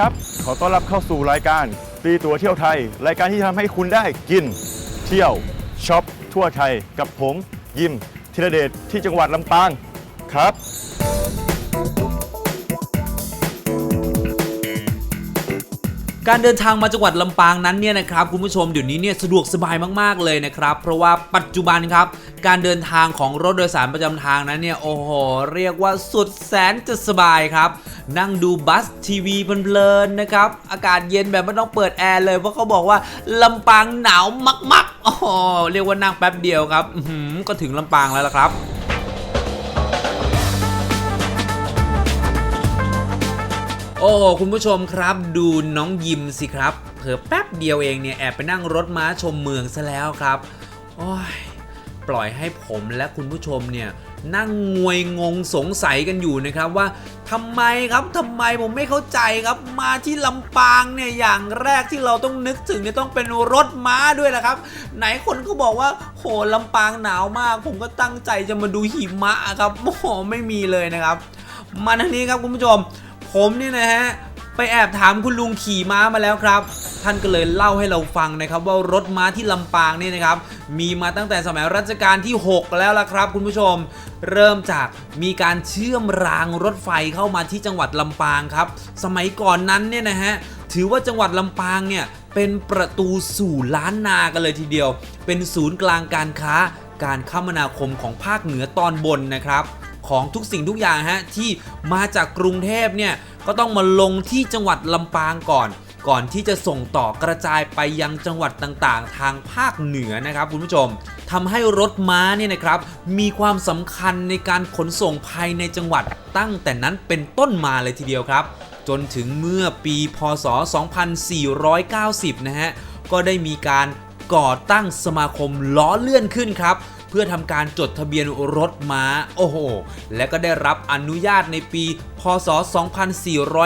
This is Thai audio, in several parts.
ครับ ขอต้อนรับเข้าสู่รายการตีตัวเที่ยวไทย รายการที่ทำให้คุณได้กิน เที่ยวช็อปทั่วไทยกับผมยิมธีรเดชที่จังหวัดลำปางครับ การเดินทางมาจังหวัดลำปางนั้นเนี่ยนะครับคุณผู้ชมเดี๋ยวนี้เนี่ยสะดวกสบายมากๆเลยนะครับ เพราะว่าปัจจุบันครับ การเดินทางของรถโดยสารประจำทางนั้นเนี่ยโอ้โหเรียกว่าสุดแสนจะสบายครับ นั่งดูบัสทีวีเพลินๆนะครับ อากาศเย็นแบบไม่ต้องเปิดแอร์เลย เพราะเขาบอกว่าลำปางหนาวมากๆโอ้โหเรียกว่านั่งแป๊บเดียวครับหือก็ถึงลำปางแล้วล่ะครับโอ้คุณผู้ชมครับ ดูน้องยิมสิครับเผลอแป๊บเดียวเองเนี่ยแอบไปนั่งรถม้าชมเมืองซะแล้วครับ โอ้ย ปล่อยให้ผมและคุณผู้ชมเนี่ยนั่งงวยงงสงสัยกันอยู่นะครับว่าทำไมครับทำไมผมไม่เข้าใจครับมาที่ลำปางเนี่ยอย่างแรกที่เราต้องนึกถึงเนี่ยต้องเป็นรถม้าด้วยนะครับ ไหนคนก็บอกว่าโหลำปางหนาวมาก ผมก็ตั้งใจจะมาดูหิมะครับโอ้ไม่มีเลยนะครับ มาทางนี้ครับคุณผู้ชม ผมเนี่ยนะฮะ ไปแอบถามคุณลุงขี่ม้ามาแล้วครับ ท่านก็เลยเล่าให้เราฟังนะครับ ว่ารถม้าที่ลำปางนี่นะครับ มีมาตั้งแต่สมัยรัชกาลที่ 6 แล้วล่ะครับ คุณผู้ชม เริ่มจากมีการเชื่อมรางรถไฟเข้ามาที่จังหวัดลำปางครับ สมัยก่อนนั้นเนี่ยนะฮะถือว่าจังหวัดลำปางเนี่ยเป็นประตูสู่ล้านนากันเลยทีเดียว เป็นศูนย์กลางการค้า การคมนาคมของภาคเหนือตอนบนนะครับ ของทุกสิ่งทุกอย่างฮะที่มาจากกรุงเทพเนี่ย ก็ต้องมาลงที่จังหวัดลำปางก่อน ก่อนที่จะส่งต่อกระจายไปยังจังหวัดต่างๆ ทางภาคเหนือนะครับคุณผู้ชมทำให้รถม้าเนี่ยนะครับ มีความสำคัญในการขนส่งภายในจังหวัดตั้งแต่นั้นเป็นต้นมาเลยทีเดียวครับ จนถึงเมื่อปีพศ 2490 นะฮะก็ได้มีการก่อตั้งสมาคมล้อเลื่อนขึ้นครับ เพื่อทำการจดทะเบียนรถม้า โอ้โห และก็ได้รับอนุญาตในปี พศ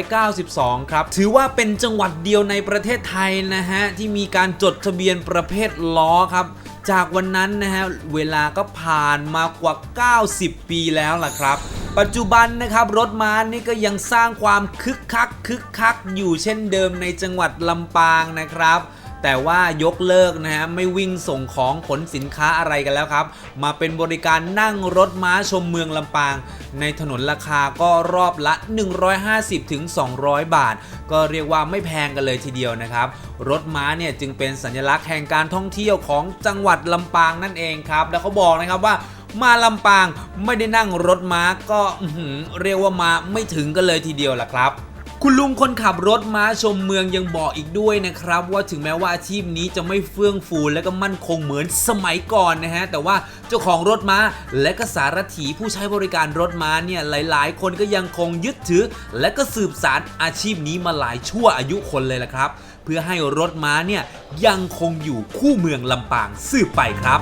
2492 ครับ ถือว่าเป็นจังหวัดเดียวในประเทศไทยนะฮะ ที่มีการจดทะเบียนประเภทล้อครับจากวันนั้นนะฮะ เวลาก็ผ่านมากว่า 90 ปีแล้วล่ะครับ ปัจจุบันนะครับ รถม้านี่ก็ยังสร้างความคึกคักคึกคักอยู่เช่นเดิมในจังหวัดลำปางนะครับ แต่ว่ายกเลิกนะฮะไม่วิ่งส่งของขนสินค้าอะไรกันแล้วครับ มาเป็นบริการนั่งรถม้าชมเมืองลำปาง ในถนนราคาก็รอบละ 150ถึง200 บาท ก็เรียกว่าไม่แพงกันเลยทีเดียวนะครับ รถม้าเนี่ยจึงเป็นสัญลักษณ์แห่งการท่องเที่ยวของจังหวัดลำปางนั่นเองครับ แล้วเขาบอกนะครับว่ามาลำปางไม่ได้นั่งรถม้าก็เรียกว่ามาไม่ถึงกันเลยทีเดียวล่ะครับ คุณลุงคนขับรถม้าชมเมืองยังบอกอีกด้วยนะครับ ว่าถึงแม้ว่าอาชีพนี้จะไม่เฟื่องฟูและก็มั่นคงเหมือนสมัยก่อนนะฮะ แต่ว่าเจ้าของรถม้าและก็สารถีผู้ใช้บริการรถม้าเนี่ยหลาย ๆ คนก็ยังคงยึดถือ และก็สืบสารอาชีพนี้มาหลายชั่วอายุคนเลยละครับ เพื่อให้รถม้าเนี่ยยังคงอยู่คู่เมืองลำปางสืบไปครับ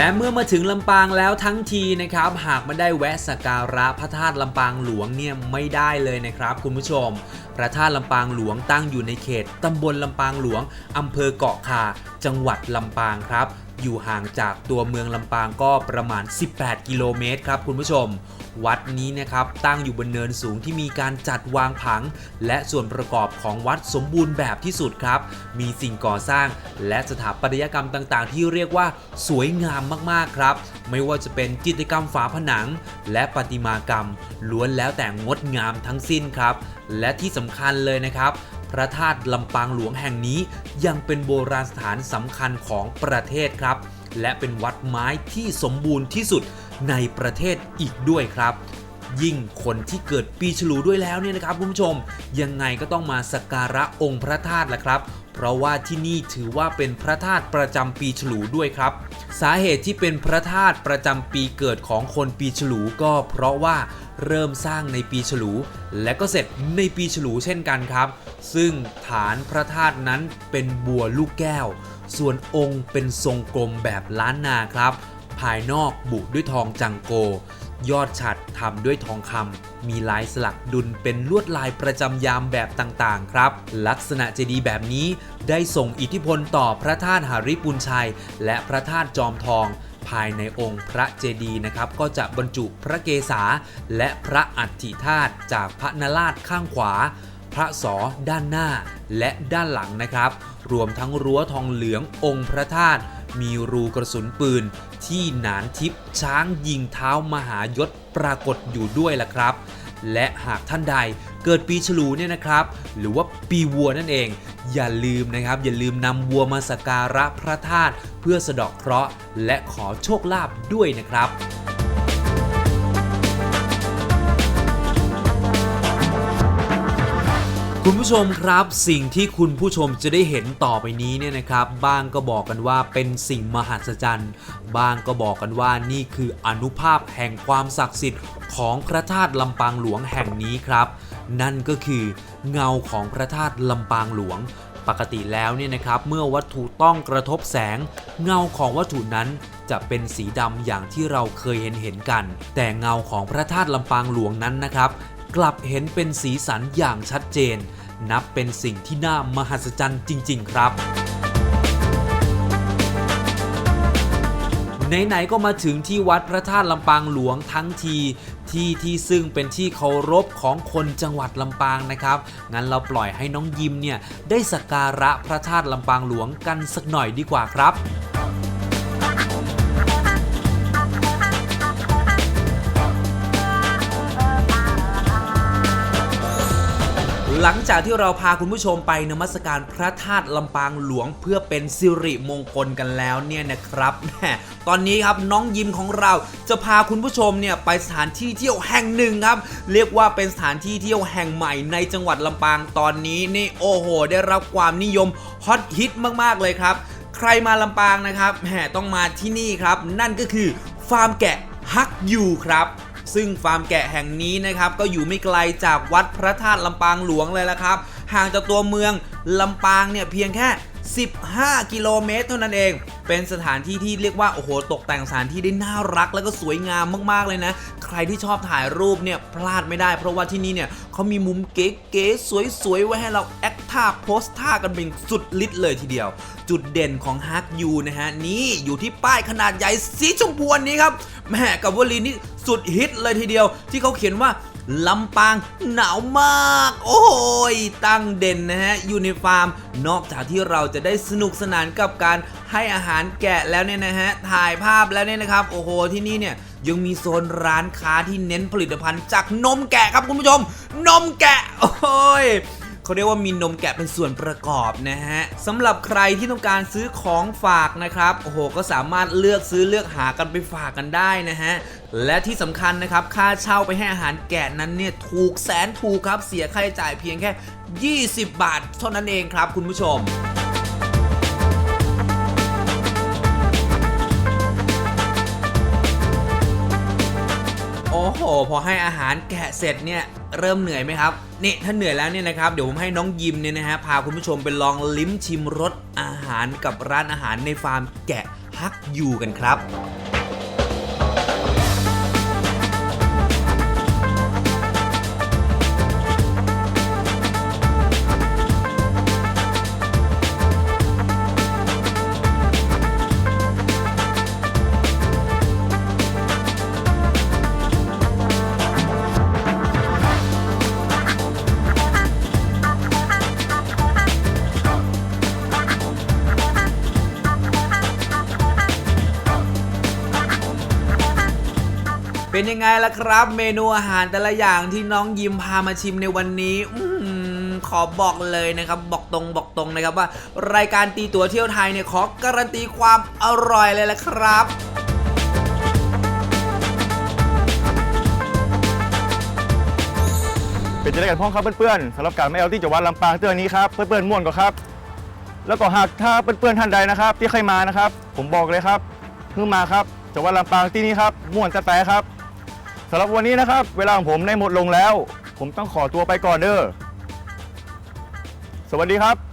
และเมื่อมาถึงลำปางแล้วทั้งทีนะครับ หากไม่ได้แวะสักการะพระธาตุลำปางหลวงเนี่ยไม่ได้เลยนะครับ คุณผู้ชม พระธาตุลำปางหลวงตั้งอยู่ในเขตตำบลลำปางหลวงอำเภอเกาะคา จังหวัดลำปางครับ อยู่ห่างจากตัวเมืองลำปางก็ประมาณ 18 กิโลเมตรครับคุณผู้ชม วัดนี้นะครับตั้งอยู่บนเนินสูงที่มีการจัดวางผัง และส่วนประกอบของวัดสมบูรณ์แบบที่สุดครับ มีสิ่งก่อสร้าง และสถาปัตยกรรมต่างๆ ที่เรียกว่าสวยงามมากๆครับ ไม่ว่าจะเป็นจิตรกรรมฝาผนัง และประติมากรรม ล้วนแล้วแต่งดงามทั้งสิ้นครับ และที่สำคัญเลยนะครับพระธาตุลำปางหลวงแห่งนี้ยังเป็นโบราณสถานสำคัญของประเทศครับ และเป็นวัดไม้ที่สมบูรณ์ที่สุด ในประเทศอีกด้วยครับ ยิ่งคนที่เกิดปีฉลูด้วยแล้วเนี่ยนะครับคุณผู้ชม ยังไงก็ต้องมาสักการะองค์พระธาตุแหละครับเพราะว่าที่นี่ถือว่าเป็นพระธาตุประจำปีฉลูด้วยครับ สาเหตุที่เป็นพระธาตุประจำปีเกิดของคนปีฉลูก็เพราะว่าเริ่มสร้างในปีฉลู และก็เสร็จในปีฉลูเช่นกันครับ ซึ่งฐานพระธาตุนั้นเป็นบัวลูกแก้ว ส่วนองค์เป็นทรงกลมแบบล้านนาครับ ภายนอกบุด้วยทองจังโก ยอดฉัดทำด้วยทองคำมีลายสลักดุลเป็นลวดลายประจำยามแบบต่างๆ ครับ ลักษณะเจดีย์แบบนี้ได้ส่งอิทธิพลต่อพระธาตุหาริปุญชัย และพระธาตุจอมทองภายในองค์พระเจดีย์นะครับ ก็จะบรรจุพระเกศาและพระอัฐิธาตุจากพระนราชข้างขวา พระสอด้านหน้าและด้านหลังนะครับ รวมทั้งรั้วทองเหลืององค์พระธาตุมีรูกระสุนปืน ที่หนานทิพย์ช้างยิงเท้ามหายศปรากฏอยู่ด้วยล่ะครับ และหากท่านใดเกิดปีฉลูเนี่ยนะครับ หรือว่าปีวัวนั่นเอง อย่าลืมนะครับ อย่าลืมนำวัวมาสักการะพระธาตุเพื่อสะดาะเคราะห์และขอโชคลาภด้วยนะครับ คุณผู้ชมครับสิ่งที่คุณผู้ชมจะได้เห็นต่อไปนี้เนี่ยนะครับ บ้างก็บอกกันว่าเป็นสิ่งมหัศจรรย์ บ้างก็บอกกันว่านี่คืออนุภาพแห่งความศักดิ์สิทธิ์ของพระธาตุลำปางหลวงแห่งนี้ครับ นั่นก็คือเงาของพระธาตุลำปางหลวง ปกติแล้วเนี่ยนะครับเมื่อวัตถุต้องกระทบแสง เงาของวัตถุนั้นจะเป็นสีดำอย่างที่เราเคยเห็นเห็นกัน แต่เงาของพระธาตุลำปางหลวงนั้นนะครับ กลับเห็นเป็นสีสันอย่างชัดเจน นับเป็นสิ่งที่น่ามหัศจรรย์จริง ๆ ครับไหนๆก็มาถึงที่วัดพระธาตุลำปางหลวงทั้งทีที่ที่ซึ่งเป็นที่เคารพของคนจังหวัดลำปางนะครับ งั้นเราปล่อยให้น้องยิมเนี่ยได้สักการะพระธาตุลำปางหลวงกันสักหน่อยดีกว่าครับ หลังจากที่เราพาคุณผู้ชมไปนมัสการพระธาตุลำปางหลวงเพื่อเป็นสิริมงคลกันแล้วเนี่ยนะครับแมตอนนี้ครับน้องยิมของเราจะพาคุณผู้ชมเนี่ยไปสถานที่เที่ยวแห่งหนึ่งครับ เรียกว่าเป็นสถานที่เที่ยวแห่งใหม่ในจังหวัดลำปางตอนนี้นี่โอ้โห ได้รับความนิยมฮอตฮิตมากๆเลยครับ ใครมาลำปางนะครับแหมต้องมาที่นี่ครับ นั่นก็คือฟาร์มแกะฮักยูครับ ซึ่งฟาร์มแกะแห่งนี้นะครับก็อยู่ไม่ไกลจากวัดพระธาตุลำปางหลวงเลยละครับ ห่างจากตัวเมืองลำปางเนี่ยเพียงแค่ 15 กิโลเมตรเท่านั้นเอง เป็นสถานที่ที่เรียกว่าโอ้โหตกแต่งสถานที่ได้น่ารัก แล้วก็สวยงามมากๆเลยนะ ใครที่ชอบถ่ายรูปเนี่ยพลาดไม่ได้ เพราะว่าที่นี่เนี่ยเขามีมุมเก๋ๆสวยๆ ไว้ให้เราแอคท่าโพสท่ากันเป็นสุดฤทธิ์เลยทีเดียว จุดเด่นของฮักยูนะฮะนี่อยู่ที่ป้ายขนาดใหญ่สีชมพูอันนี้ครับแม่กับวลีนี่สุดฮิตเลยทีเดียว ที่เขาเขียนว่า ลำปางหนาวมาก โอ้ย ตั้งเด่นนะฮะอยู่ในฟาร์ม นอกจากที่เราจะได้สนุกสนานกับการให้อาหารแกะแล้วเนี่ยนะฮะ ถ่ายภาพแล้วเนี่ยนะครับ โอ้โห ที่นี่เนี่ยยังมีโซนร้านค้าที่เน้นผลิตภัณฑ์จากนมแกะครับคุณผู้ชม นมแกะ โอ้ย เขาเรียกว่ามีนมแกะเป็นส่วนประกอบนะฮะสำหรับใครที่ต้องการซื้อของฝากนะครับโอ้โหก็สามารถเลือกซื้อเลือกหากันไปฝากกันได้นะฮะและที่สำคัญนะครับค่าเช่าไปให้อาหารแกะนั้นเนี่ยถูกแสนถูกครับเสียค่าใช้จ่ายเพียงแค่ 20 บาทเท่านั้นเองครับคุณผู้ชม โอ้โห พอให้อาหารแกะเสร็จเนี่ยเริ่มเหนื่อยไหมครับนี่ถ้าเหนื่อยแล้วเนี่ยนะครับเดี๋ยวผมให้น้องยิมเนี่ยนะฮะพาคุณผู้ชมไปลองลิ้มชิมรสอาหารกับร้านอาหารในฟาร์มแกะฮักยูกันครับ เป็นยังไงล่ะครับ เมนูอาหารแต่ละอย่างที่น้องยิมพามาชิมในวันนี้อืมขอบอกเลยนะครับบอกตรงบอกตรงนะครับว่า รายการตีตัวเที่ยวไทยเนี่ยขอการันตีความอร่อยเลยละครับเป็นจะได้กันพ้องครับเพื่อนๆสำหรับการไม่เอาที่จังหวัดลำปางเตือนนี้ครับเพื่อนๆม่วนก็ครับ แล้วก็หากถ้าเพื่อนๆท่านใดนะครับ ที่เคยมานะครับ ผมบอกเลยครับเพิ่งมาครับจังหวัดลำปางที่นี่ครับม่วนแต่แต่ครับ สำหรับวันนี้นะครับ เวลาของผมได้หมดลงแล้ว ผมต้องขอตัวไปก่อนเด้อ สวัสดีครับ